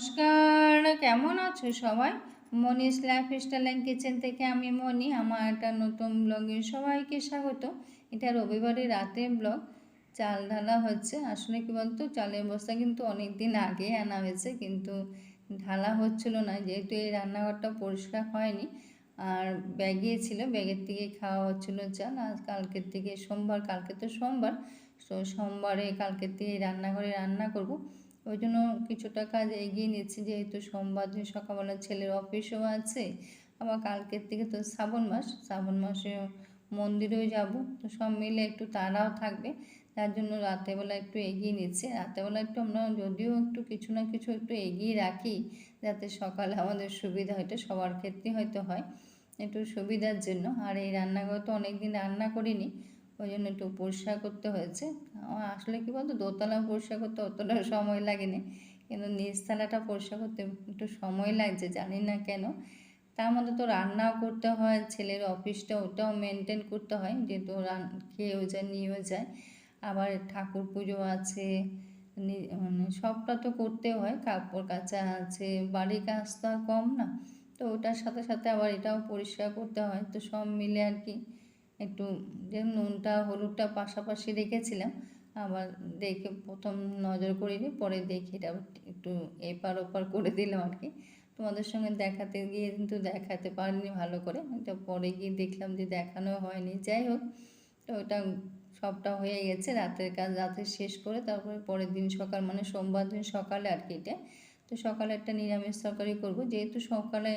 নমস্কার, কেমন আছো সবাই? Moni's lifestyle and kitchen থেকে আমি মনি, আমার একটা নতুন ব্লগে সবাইকে স্বাগত। এটা রবিবারের রাতের ব্লগ। চাল ঢালা হচ্ছে। আসলে কি বলতো, চালের বস্তা কিন্তু অনেক দিন আগে আনা হয়েছে, কিন্তু ঢালা হচ্ছিল না। যেহেতু এই রান্নাঘরটা পরিষ্কার হয়নি, আর ব্যাগে ছিল, ব্যাগের থেকে খাওয়া হচ্ছিল চাল। আর কালকের থেকে সোমবার, কালকে তো সোমবার, তো সোমবারে কালকের থেকে রান্নাঘরে রান্না করব। ওই জন্য কিছুটা কাজ এগিয়ে নিচ্ছি যেহেতু সোমবার দিন সকালবেলা ছেলের অফিসও আছে, আবার কালকের থেকে তো শ্রাবণ মাস, শ্রাবণ মাসে মন্দিরেও যাব, তো সব মিলে একটু তাড়াও থাকবে, তার জন্য রাতেরবেলা একটু এগিয়ে নিচ্ছে রাতেরবেলা একটু আমরা যদিও একটু কিছু না কিছু একটু এগিয়ে রাখি, যাতে সকালে আমাদের সুবিধা হয় এটা সবার ক্ষেত্রে হয়তো হয়, একটু সুবিধার জন্য, আর এই রান্নাঘর তো অনেক দিন রান্না করিনি ওই জন্য একটু পরিষ্কার করতে হয়েছে। আমার আসলে কী বলতো, দোতলা পরিষ্কার করতে অতটা সময় লাগেনি। কিন্তু নিচতলাটা পরিষ্কার করতে একটু সময় লাগছে, জানি না কেন। তার মধ্যে তো রান্নাও করতে হয়, ছেলের অফিসটা ওটাও মেনটেন করতে হয়, যেহেতু রান, খেয়েও যায়, নিয়েও যায়। আবার ঠাকুর পুজো আছে মানে সবটা তো করতে হয়, কাপড় কাচা আছে বাড়ির কাজ তো আর কম না। তো ওটার সাথে সাথে আবার এটাও পরিষ্কার করতে হয়, তো সব মিলে আর কি। একটু যে নুনটা, হলুদটা পাশাপাশি রেখেছিলাম। আবার দেখে প্রথম নজর করিনি পরে দেখে এটা একটু এপার ওপার করে দিলাম আর কি। তোমাদের সঙ্গে দেখাতে গিয়ে কিন্তু দেখাতে পারিনি ভালো করে। এটা পরে গিয়ে দেখলাম যে দেখানো হয়নি। যাই হোক, তো ওটা সবটা হয়ে গেছে রাতের কাজ, রাতে শেষ করে তারপরে পরের দিন সকাল মানে সোমবার দিন সকালে আর কি এটা। তো সকালে একটা নিরামিষ তরকারি করব। যেহেতু সকালে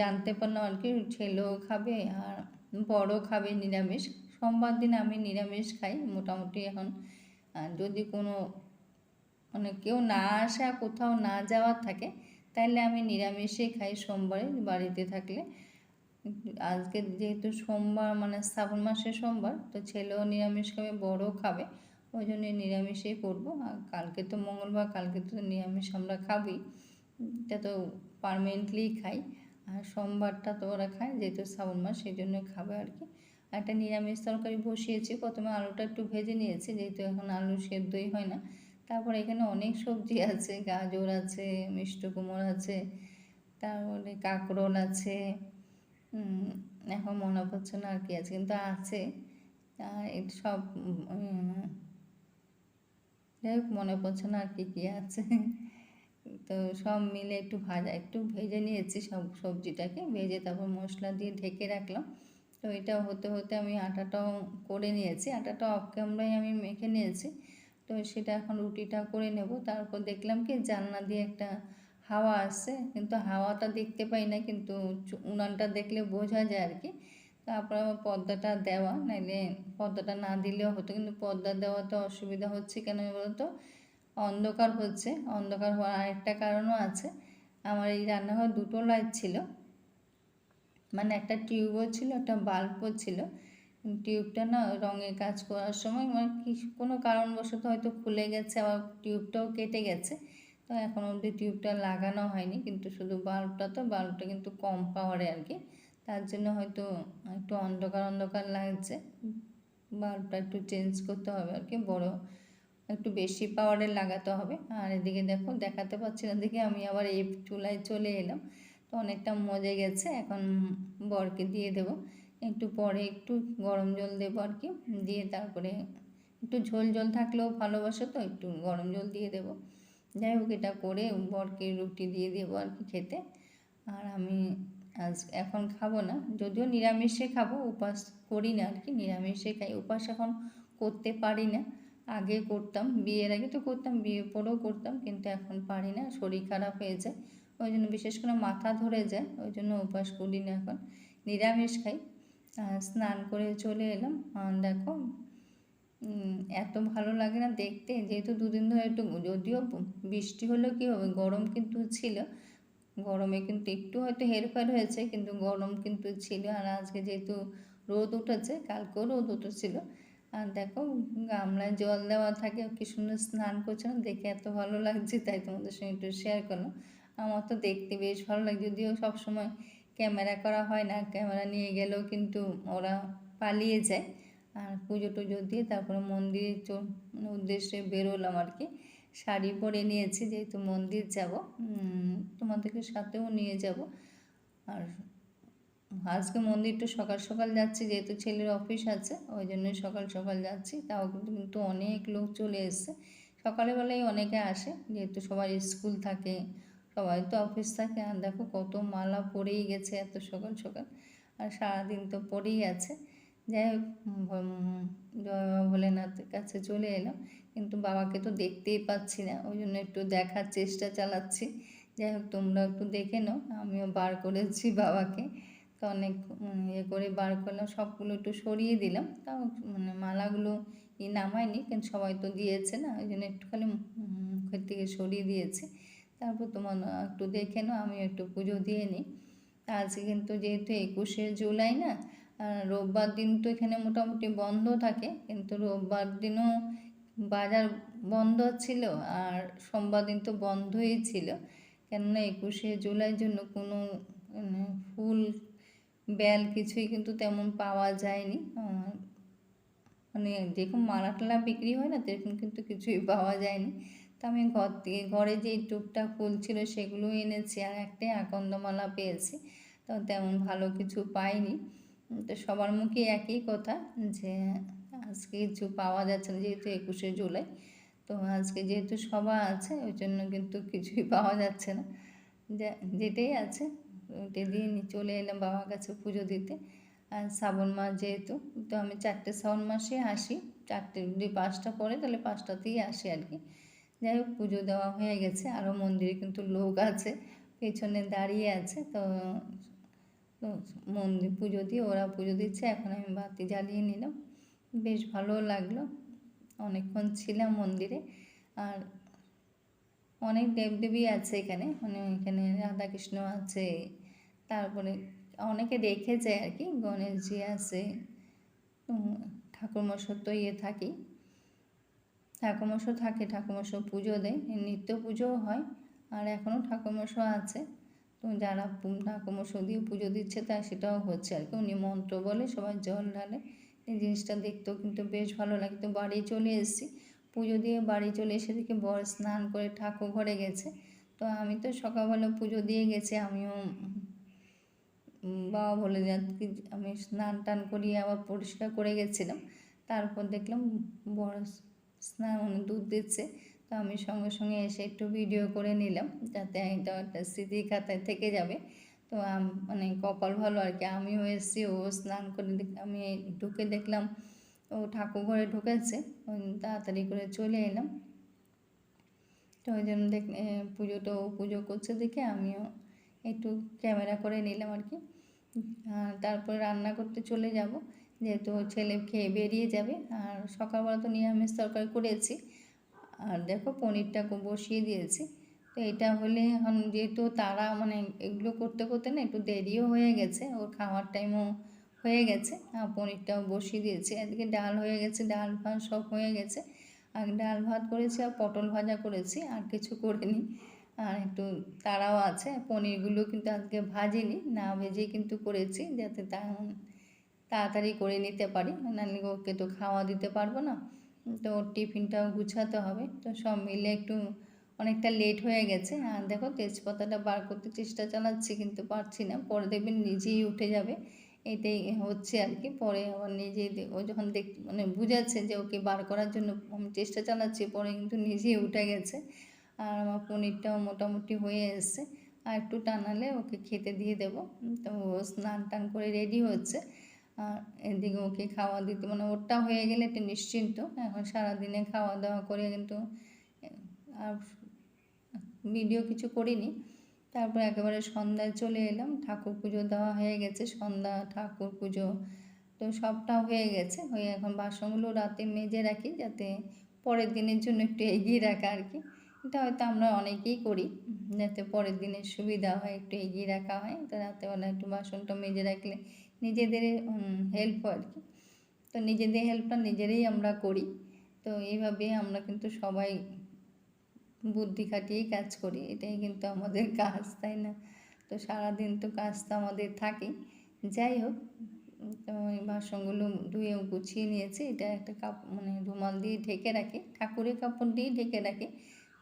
জানতে পারলাম আর কি, ছেলেও খাবে আর বড় খাবে নিরামিষ, সোমবার দিন আমি নিরামিষ খাই মোটামুটি এখন। যদি কোনো মানে কেউ না আসা কোথাও না যাওয়ার থাকে তাহলে আমি নিরামিষই খাই সোমবারে বাড়িতে থাকলে। আজকে যেহেতু সোমবার মানে শ্রাবণ মাসের সোমবার, তো ছেলেও নিরামিষ খাবে, বড়ও খাবে, ওই জন্য নিরামিষেই করব। আর কালকে তো মঙ্গলবার, কালকে তো নিরামিষ আমরা খাবই। এটা তো পারমানেন্টলি খাই। আর সোমবারটা তো ওরা খায়, যেহেতু শ্রাবণ মাস, সেই জন্য খাবে আর কি। একটা নিরামিষ তরকারি বসিয়েছি, প্রথমে আলুটা একটু ভেজে নিয়েছি, যেহেতু এখন আলু সেদ্ধই হয় না। তারপর এখানে অনেক সবজি আছে, গাজর আছে, মিষ্ট কুমড় আছে, তারপরে কাঁকরোল আছে এখন মনে পড়ছে না আর কি আছে, কিন্তু আছে। সব যাই হোক মনে পড়ছে না আর কি কী আছে। তো সব মিলে একটু ভাজা, একটু ভেজে নিয়েছি সব সবজিটাকে, ভেজে তারপর মশলা দিয়ে ঢেকে রাখলাম। তো এটা হতে হতে আমি আটাটাও করে নিয়েছি আটাটা অফ ক্যামেরায় আমি মেখে নিয়েছি। তো সেটা এখন রুটিটা করে নেব। তারপর দেখলাম কি জানলা দিয়ে একটা হাওয়া আসছে, কিন্তু হাওয়াটা দেখতে পাই না, কিন্তু উনানটা দেখলে বোঝা যায় আর কি। তারপর আমার পর্দাটা দেওয়া, নাইলে পর্দাটা না দিলেও হতো, কিন্তু পর্দা দেওয়াতে অসুবিধা হচ্ছে কেন বলতো? অন্ধকার হচ্ছে, অন্ধকার হওয়ার আরেকটা কারণও আছে। আমার এই রান্নাঘর দুটো লাইট ছিল। মানে একটা টিউবও ছিল, একটা বাল্বও ছিল। টিউবটা না রঙের কাজ করার সময় মানে কি কোনো কারণবশত হয়তো খুলে গেছে, আবার টিউবটাও কেটে গেছে। তো এখন অবধি টিউবটা লাগানো হয়নি, কিন্তু শুধু বাল্বটা তো বাল্বটা কিন্তু কম পাওয়ারে আর কি। তার জন্য হয়তো একটু অন্ধকার অন্ধকার লাগছে। বাল্বটা একটু চেঞ্জ করতে হবে আর কি, বড় একটু বেশি পাওয়ারের লাগাতে হবে। আর এদিকে দেখো, দেখাতে পাচ্ছি না, দেখে আমি আবার এই চুলায় চলে এলাম। তো অনেকটা মজে গেছে, এখন বরকে দিয়ে দেব। একটু পরে একটু গরম জল দেবো আর কি, দিয়ে তারপরে একটু ঝোল ঝোল থাকলেও ভালোবাসো তো, একটু গরম জল দিয়ে দেবো। যাই হোক, এটা করে বরকে রুটি দিয়ে দেবো আর কি খেতে। আর আমি আজ এখন খাব না, যদিও নিরামিষে খাব, উপাস করি না আর কি, নিরামিষে খাই, উপাস এখন করতে পারি না। আগে করতাম, বিয়ের আগে তো করতাম বিয়ে পরেও করতাম, কিন্তু এখন পারি না, শরীর খারাপ হয়ে যায়। ওই জন্য বিশেষ করে মাথা ধরে যায়, ওই জন্য উপাস করি না এখন। নিরামিষ খাই। স্নান করে চলে এলাম। দেখো এত ভালো লাগে না দেখতে, যেহেতু দুদিন ধরে একটু যদিও বৃষ্টি হলেও কী হবে, গরম কিন্তু ছিল। গরমে কিন্তু একটু হয়তো হেরফের হয়েছে, কিন্তু গরম কিন্তু ছিল। আর আজকে যেহেতু রোদ উঠেছে, কালকেও রোদ উঠেছিল। আর দেখো, গামলায় জল দেওয়া থাকে, কি সুন্দর স্নান করছে দেখে এত ভালো লাগছে, তাই তোমাদের সঙ্গে একটু শেয়ার করলাম। আমার তো দেখতে বেশ ভালো লাগে, যদিও সবসময় ক্যামেরা করা হয় না ক্যামেরা নিয়ে গেলেও কিন্তু ওরা পালিয়ে যায়। আর পুজো টুজো দিয়ে তারপরে মন্দিরে মানে উদ্দেশ্যে বেরোলাম আর কি। শাড়ি পরে নিয়েছি, যেহেতু মন্দির যাব তোমাদেরকে সাথেও নিয়ে যাব। আর আজকে মন্দিরটা সকাল সকাল যাচ্ছি, যেহেতু ছেলের অফিস আছে, ওই জন্যই সকাল সকাল যাচ্ছি। তাও কিন্তু অনেক লোক চলে এসছে। সকালবেলায় অনেকে আসে, যেহেতু সবার স্কুল থাকে, সবাই তো অফিস থাকে। আর দেখো কত মালা পরেই গেছে এত সকাল সকাল। আর সারাদিন তো পরেই আছে। যাই হোক জয় ভোলেনাথের কাছে চলে এলাম। কিন্তু বাবাকে তো দেখতেই পাচ্ছি না, ওই জন্য একটু দেখার চেষ্টা চালাচ্ছি। যাই হোক, তোমরা একটু দেখে নাও, আমিও বার করেছি বাবাকে। তো অনেক ইয়ে করে বার করলাম, সবগুলো একটু সরিয়ে দিলাম। তাও মানে মালাগুলো ই নামায়নি, কিন্তু সবাই তো দিয়েছে না, ওই জন্য একটুখানি মুখের থেকে সরিয়ে দিয়েছি। তারপর তোমার একটু দেখে নাও আমি একটু পুজো দিয়ে নিই। আজকে কিন্তু যেহেতু একুশে জুলাই না রোববার দিন তো এখানে মোটামুটি বন্ধ থাকে, কিন্তু রোববার দিনও বাজার বন্ধ ছিল, আর সোমবার দিন তো বন্ধই ছিল। কেননা একুশে জুলাইয়ের জন্য কোনো মানে ফুল বেল কিছুই কিন্তু তেমন পাওয়া যায়নি। মানে যেরকম মালা টালা বিক্রি হয় না সেরকম কিন্তু কিছুই পাওয়া যায়নি। তো আমি ঘর থেকে, ঘরে যে টুকটাক ফুল ছিল সেগুলো এনেছি আর একটাই আকন্দমালা পেয়েছি। তো তেমন ভালো কিছু পাইনি। তো সবার মুখে একই কথা যে, আজকে কিছু পাওয়া যাচ্ছে না যেহেতু একুশে জুলাই। তো আজকে যেহেতু সভা আছে, ওই জন্য কিন্তু কিছুই পাওয়া যাচ্ছে না। যেটাই আছে। দিয়ে চলে এলাম বাবার কাছে পুজো দিতে। আর শ্রাবণ মাস যেহেতু, তো আমি চারটে শ্রাবণ মাসে আসি। চারটে, যদি পাঁচটা পরে তাহলে পাঁচটাতেই আসি আর কি। যাই হোক, পুজো দেওয়া হয়ে গেছে। আরও মন্দিরে কিন্তু লোক আছে, পেছনে দাঁড়িয়ে আছে, তো তো মন্দির পুজো দিয়ে, ওরা পুজো দিচ্ছে। এখন আমি বাতি জ্বালিয়ে নিলাম। বেশ ভালো লাগল। অনেকক্ষণ ছিলাম মন্দিরে। আর অনেক দেবদেবী আছে এখানে। মানে এখানে রাধাকৃষ্ণ আছে তারপরে অনেকে রেখেছে আর কি, গণেশজি আছে ঠাকুরমশাই তো ইয়ে থাকি ঠাকুরমশাই থাকে, ঠাকুরমশাই পুজো দেয়, নিত্য পুজোও হয়, আর এখনও ঠাকুরমশাই আছে। তো যারা ঠাকুরমশাই দিয়ে পুজো দিচ্ছে তা সেটাও হচ্ছে আর কি, উনি মন্ত্র বলে, সবাই জল ঢালে। এই জিনিসটা দেখতেও কিন্তু বেশ ভালো লাগে। তো বাড়ি চলে এসেছি, পুজো দিয়ে বাড়ি চলে এসে দেখি বর স্নান করে ঠাকুর ঘরে গেছে। তো আমি তো সকালবেলা পুজো দিয়ে গেছি, আমিও বাবা বলে কি আমি স্নান টান করিয়ে আবার পরিষ্কার করে গেছিলাম। তারপর দেখলাম বড় স্নান মানে দুধ দিচ্ছে। তো আমি সঙ্গে সঙ্গে এসে একটু ভিডিও করে নিলাম, যাতে এটা একটা স্মৃতি খাতায় থেকে যাবে। তো মানে কপাল ভালো আর কি। আমিও এসেছি, ও স্নান করে আমি ঢুকে দেখলাম, ও ঠাকুর ঘরে ঢুকেছে। তাড়াতাড়ি করে চলে এলাম। তো ওই জন্য দেখ পুজোটা ও পুজো করছে দেখে আমিও একটু ক্যামেরা করে নিলাম আর কি। তারপরে রান্না করতে চলে যাব, যেহেতু ছেলে খেয়ে বেরিয়ে যাবে। আর সকালবেলা তো নিরামিষ তরকারি করেছি। আর দেখো পনিরটাকে বসিয়ে দিয়েছি। তো এটা হলে এখন যেহেতু তারা মানে এগুলো করতে করতে না একটু দেরিও হয়ে গেছে, ওর খাওয়ার টাইমও হয়ে গেছে। আর পনিরটাও বসিয়ে দিয়েছি। এদিকে ডাল হয়ে গেছে, ডাল ভাত সব হয়ে গেছে। আর ডাল ভাত করেছি আর পটল ভাজা করেছি, আর কিছু করিনি। আর একটু তারাও আছে। পনিরগুলো কিন্তু আজকে ভাজিনি, না ভেজেই কিন্তু করেছি যাতে তা তাড়াতাড়ি করে নিতে পারি। নাহলে ওকে তো খাওয়া দিতে পারব না। তো টিফিনটাও গুছাতে হবে। তো সব মিলে একটু অনেকটা লেট হয়ে গেছে। আর দেখো তেজপাতাটা বার করতে চেষ্টা চালাচ্ছি কিন্তু পারছি না। পরে দেখবেন নিজেই উঠে যাবে। এটাই হচ্ছে আর কি। পরে আবার নিজেই ও যখন দেখ মানে বুঝাচ্ছে যে ওকে বার করার জন্য চেষ্টা চালাচ্ছি, পরে কিন্তু নিজেই উঠে গেছে। আর আমার পনিরটাও মোটামুটি হয়ে এসছে। আর একটু টানালে ওকে খেতে দিয়ে দেব। তো ও স্নান টান করে রেডি হচ্ছে। আর এদিকে ওকে খাওয়া দিতে মানে ওরটা হয়ে গেলে একটু নিশ্চিন্ত। এখন সারাদিনে খাওয়া দাওয়া করে কিন্তু, আর ভিডিও কিছু করিনি। তারপর একেবারে সন্ধ্যায় চলে এলাম। ঠাকুর পুজো দেওয়া হয়ে গেছে, সন্ধ্যা ঠাকুর পুজো। তো সবটা হয়ে গেছে। হয়ে এখন বাসনগুলো রাতে মেজে রাখি, যাতে পরের দিনের জন্য একটু এগিয়ে রাখা আর কি। এটা হয়তো আমরা অনেকেই করি, যাতে পরের দিনের সুবিধা হয়, একটু এগিয়ে রাখা হয়, তো রাতেবেলা একটু বাসনটা মেজে রাখলে নিজেদের হেল্প হয় আর কি। তো নিজেদের হেল্পটা নিজেরাই আমরা করি, তো এইভাবে আমরা কিন্তু সবাই বুদ্ধি খাটিয়েই কাজ করি, এটাই কিন্তু আমাদের কাজ, তাই না? তো সারাদিন তো কাজ তো আমাদের থাকেই। যাই হোক, তো এই বাসনগুলো ধুয়ে গুছিয়ে নিয়েছি, এটা একটা কাপ মানে রুমাল দিয়ে ঢেকে রাখি, ঠাকুরের কাপড় দিয়ে ঢেকে রাখি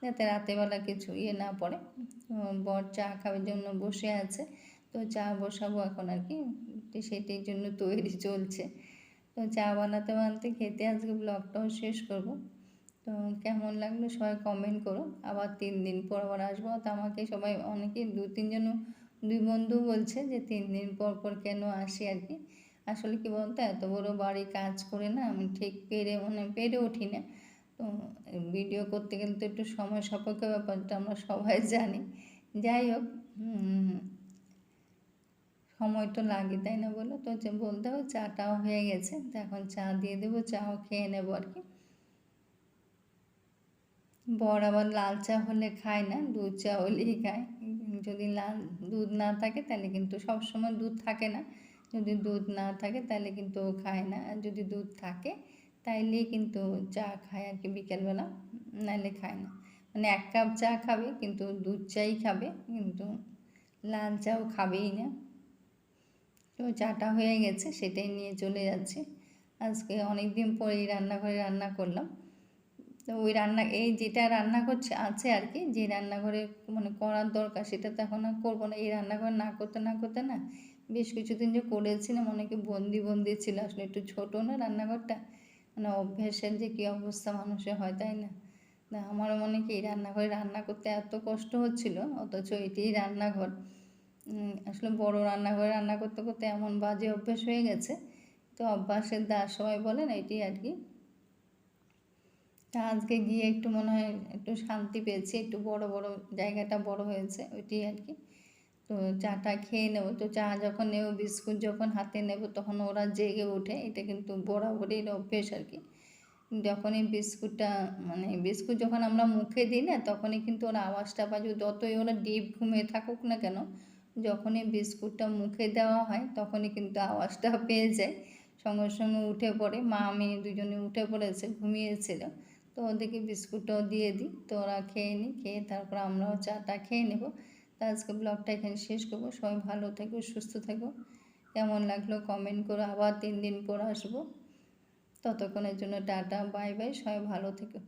যাতে রাতেরবেলা কিছু ইয়ে না পড়ে। বর চা খাওয়ার জন্য বসে আছে। তো চা বসাবো এখন আর কি। সেটির জন্য তৈরি চলছে। তো চা বানাতে বানাতে খেতে আজকে ব্লগটাও শেষ করব। তো কেমন লাগল সবাই কমেন্ট করো। আবার তিন দিন পর আবার আসব। তো আমাকে সবাই অনেকে দু তিনজন দুই বন্ধু বলছে যে তিন দিন পর পর কেন আসি আর কি। আসলে কি বলতো? এত বড় বাড়ি কাজ করে না আমি ঠিক পেরে মানে পেরে উঠি না। তো ভিডিও করতে গেলে তো একটু সময় সাপেক্ষ ব্যাপারটা আমরা সবাই জানি। যাই হোক সময় তো লাগে, তাই না বলো? তো যে বলতে হবে, চাটাও হয়ে গেছে, তো এখন চা দিয়ে দেবো, চাও খেয়ে নেব আর কি। বর আবার লাল চা হলে খায় না, দুধ চা হলেই খায়। যদি লাল দুধ না থাকে, তাহলে কিন্তু সব সময় দুধ থাকে না। যদি দুধ না থাকে, তাহলে কিন্তু ও খায় না। আর যদি দুধ থাকে তাইলেই কিন্তু চা খায় আর কি বিকেলবেলা নাহলে খায় না। মানে এক কাপ চা খাবে, কিন্তু দুধ চাই খাবে, কিন্তু লাল চাও খাবেই না। তো চাটা হয়ে গেছে, সেটাই নিয়ে চলে যাচ্ছে। আজকে অনেক দিন পরেই রান্নাঘরে রান্না করলাম। তো ওই রান্না, এই যেটা রান্না করছে, আছে আর কি, যে রান্নাঘরে মানে করার দরকার, সেটা তো এখন আর করব না। এই রান্নাঘর না করতে না করতে না, বেশ কিছুদিন যে করেছিলাম অনেকে বন্দি বন্দি ছিল। আসলে একটু ছোটো না রান্নাঘরটা মানে অভ্যাসের যে কী অবস্থা মানুষের হয়, তাই না? না আমারও মনে কি, রান্নাঘরে রান্না করতে এত কষ্ট হচ্ছিল, অথচ এটিই রান্নাঘর। আসলে বড় রান্নাঘরে রান্না করতে করতে এমন বাজে অভ্যেস হয়ে গেছে, তো অভ্যাসের দাস সবাই বলেন এটি আর কি। আজকে গিয়ে একটু মনে হয় একটু শান্তি পেয়েছি, একটু বড় বড় জায়গাটা বড় হয়েছে, ওইটি আর কি। তো চাটা খেয়ে নেব। তো চা যখন নেব, বিস্কুট যখন হাতে নেব, তখন ওরা জেগে ওঠে। এটা কিন্তু বরাবরই অভ্যেস আর কি। যখনই বিস্কুটটা মানে বিস্কুট যখন আমরা মুখে দিই না, তখনই কিন্তু ওরা আওয়াজটা পায় যতই ওরা ডিপ ঘুমিয়ে থাকুক না কেন, যখনই বিস্কুটটা মুখে দেওয়া হয়, তখনই কিন্তু আওয়াজটা পেয়ে যায়। সঙ্গে সঙ্গে উঠে পড়ে। মা মেয়ে দুজনে উঠে পড়েছে, ঘুমিয়েছিল। তো ওদেরকে বিস্কুটটাও দিয়ে দিই। তো ওরা খেয়ে নিই খেয়ে তারপর আমরাও চাটা খেয়ে নেব। তো আজকে ব্লগটা এখানে শেষ করব। সবাই ভালো থেকো, সুস্থ থেকো। কেমন লাগল কমেন্ট করো আবার তিন দিন পর আসব। ততক্ষণের জন্য টাটা বাই বাই সবাই ভালো থেকো।